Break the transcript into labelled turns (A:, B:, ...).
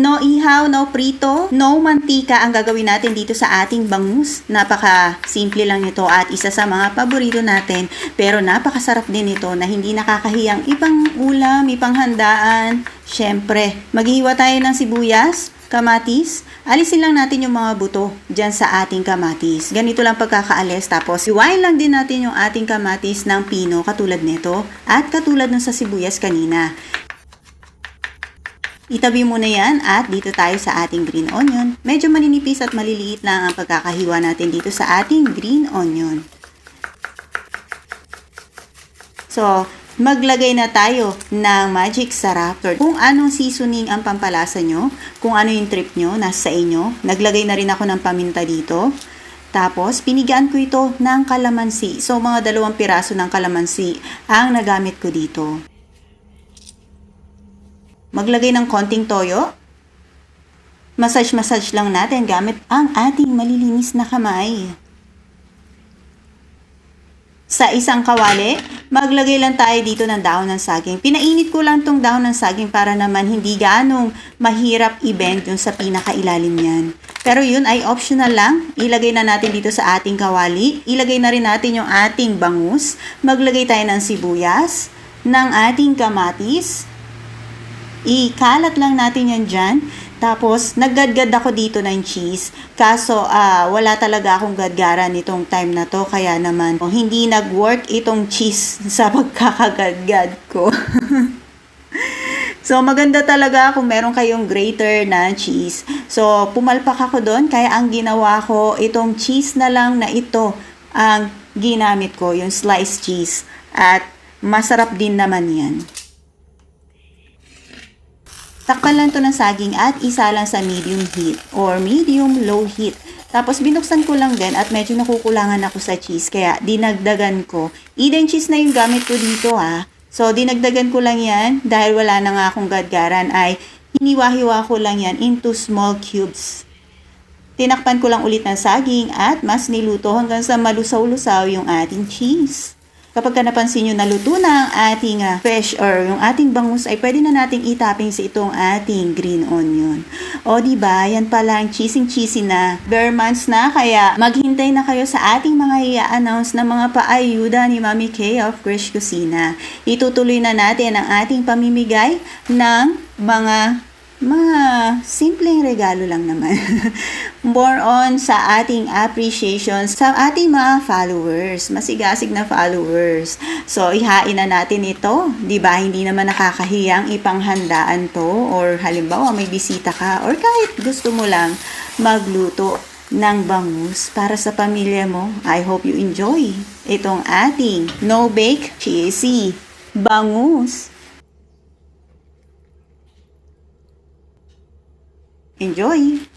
A: No ihaw, no prito, no mantika ang gagawin natin dito sa ating bangus. Napaka simple lang nito at isa sa mga paborito natin. Pero napakasarap din ito na hindi nakakahiyang ibang ulam, ibang handaan. Siyempre, maghihiwa tayo ng sibuyas, kamatis. Alisin lang natin yung mga buto dyan sa ating kamatis. Ganito lang pagkakaalis. Tapos, iwain lang din natin yung ating kamatis ng pino katulad nito at katulad ng sa sibuyas kanina. Itabi mo na yan at dito tayo sa ating green onion. Medyo maninipis at maliliit lang ang pagkakahiwa natin dito sa ating green onion. So, maglagay na tayo ng magic sarap. Kung anong seasoning ang pampalasa nyo, kung ano yung trip nyo, nasa inyo. Naglagay na rin ako ng paminta dito. Tapos, pinigaan ko ito ng kalamansi. So, mga dalawang piraso ng kalamansi ang nagamit ko dito. Maglagay ng konting toyo. Massage-massage lang natin gamit ang ating malilinis na kamay. Sa isang kawali, maglagay lang tayo dito ng dahon ng saging. Pinainit ko lang tong dahon ng saging para naman hindi ganong mahirap i-bend yung sa pinakailalim niyan. Pero yun ay optional lang. Ilagay na natin dito sa ating kawali. Ilagay na rin natin yung ating bangus. Maglagay tayo ng sibuyas, ng ating kamatis, ikalat lang natin yan dyan. Tapos, naggadgad ako dito ng cheese. Kaso, ah, wala talaga akong gadgaran nitong time na to. Kaya naman, hindi nag-work itong cheese sa pagkakagadgad ko. so, maganda talaga kung meron kayong grater na cheese. So, pumalpak ako doon. Kaya ang ginawa ko, itong cheese na lang na ito ang ginamit ko, yung sliced cheese. At masarap din naman yan. Takpan lang to ng saging at isa lang sa medium heat or medium low heat. Tapos binuksan ko lang din at medyo nakukulangan ako sa cheese kaya dinagdagan ko. Eden cheese na yung gamit ko dito ha. So dinagdagan ko lang yan dahil wala na nga akong gadgaran ay hiniwa-hiwa ko lang yan into small cubes. Tinakpan ko lang ulit ng saging at mas niluto hanggang sa malusaw-lusaw yung ating cheese. Kapag ka napansin nyo naluto na ang ating uh, fish or yung ating bangus ay pwede na nating itapping sa itong ating green onion. O di ba yan pala ang cheesing cheesy na. Bare months na kaya maghintay na kayo sa ating mga i-announce na mga paayuda ni Mami K of Krish Kusina. Itutuloy na natin ang ating pamimigay ng mga mga simpleng regalo lang naman. More on sa ating appreciation sa ating mga followers, masigasig na followers. So, ihain na natin ito. 'Di ba Hindi naman nakakahiyang ipanghandaan to or halimbawa may bisita ka or kahit gusto mo lang magluto ng bangus para sa pamilya mo. I hope you enjoy itong ating no-bake cheesy bangus. Enjoy!